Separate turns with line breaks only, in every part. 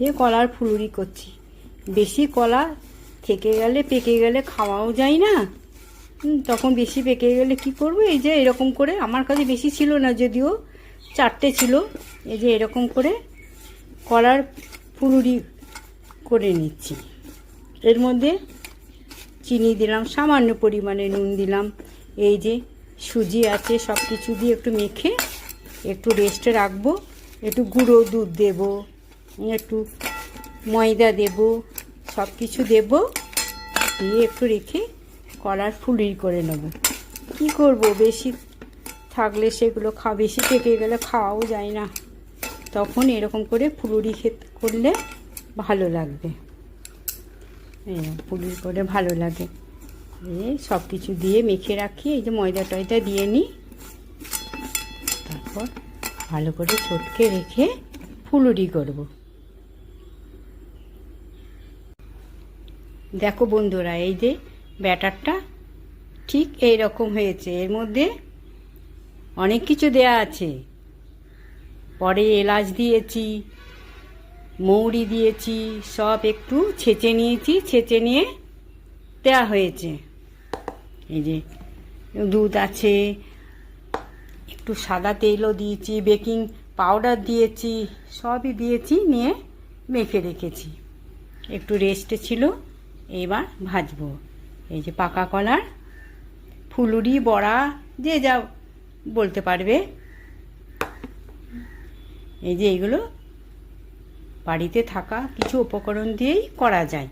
এ কলার ফুলুরি করছি। বেশি কলা থেকে গেলে পেকে গেলে খাওয়াও যায় না। তখন বেশি পেকে গেলে কি করব? এই যে এরকম করে আমার কাছে বেশি ছিল না যদিও, চারটে ছিল। এই যে এরকম করে কলার ফুলুরি করে নিচ্ছি। এর মধ্যে চিনি দিলাম, সামান্য পরিমাণে নুন দিলাম। এই যে সুজি আছে সব কিছু দিয়ে একটু মেখে একটু রেস্টে রাখব। একটু গুঁড়ো দুধ দেব। একটু ময়দা দেব সব কিছু দেব, দিয়ে একটু রেখে কলার ফুলুরি করে নেব। কি করব, বেশি থাকলে সেগুলো খা, বেশি পেকে গেলে খাওয়াও যায় না। তখন এরকম করে ফুলুরি খেত করলে ভালো লাগবে। ফুলুরি করে ভালো লাগে। সব কিছু দিয়ে মেখে রাখি, এই যে ময়দা টয়দা দিয়ে নিই তারপর ভালো করে চটকে রেখে ফুলুরি করব। দেখো বন্ধুরা, এই যে ব্যাটারটা ঠিক এই রকম হয়েছে। এর মধ্যে অনেক কিছু দেয়া আছে। পরে এলাচ দিয়েছি, মৌরি দিয়েছি, সব একটু ছেঁচে নিয়েছি, ছেঁচে নিয়ে দেওয়া হয়েছে। এই যে দুধ আছে, একটু সাদা তেলও দিয়েছি, বেকিং পাউডার দিয়েছি, সবই দিয়েছি, নিয়ে মেখে রেখেছি। একটু রেস্টে ছিল। এবার ভাজবো। এই যে পাকা কলার, ফুলুরি, বড়া, যে যা বলতে পারবে। এই যে এইগুলো বাড়িতে থাকা কিছু উপকরণ দিয়েই করা যায়।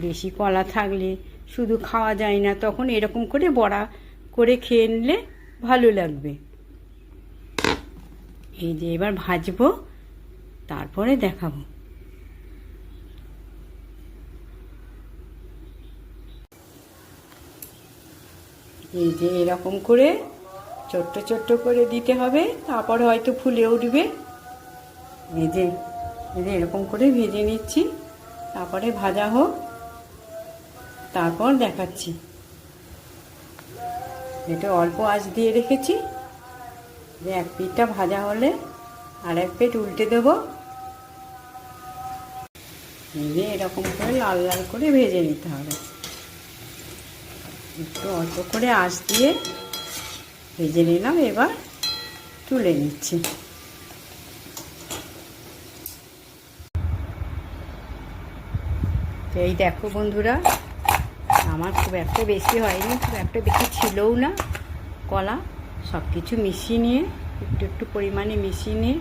বেশি কলা থাকলে শুধু খাওয়া যায় না, তখন এরকম করে বড়া করে খেয়ে নিলে ভালো লাগবে। এই যে এবার ভাজবো, তারপরে দেখাবো। এই যে এরকম করে ছোট্ট ছোট্ট করে দিতে হবে, তারপর হয়তো ফুলে উঠবে। এই যে এই যে এরকম করে ভেজে নিচ্ছি, তারপরে ভাজা হোক, তারপর দেখাচ্ছি। এটা অল্প আঁচ দিয়ে রেখেছি, যে এক পিঠটা ভাজা হলে আর এক পেট উল্টে দেব। যে এরকম করে লাল লাল করে ভেজে নিতে হবে। একটু অল্প করে আঁচ দিয়ে ভেজে নিলাম, এবার তুলে নিচ্ছি। এই দেখো বন্ধুরা, আমার খুব একটা বেশি হয়নি, খুব একটা বেশি ছিলও না, কলা সব কিছু মিশিয়ে নিয়ে, একটু একটু পরিমাণে মিশিয়ে নিয়ে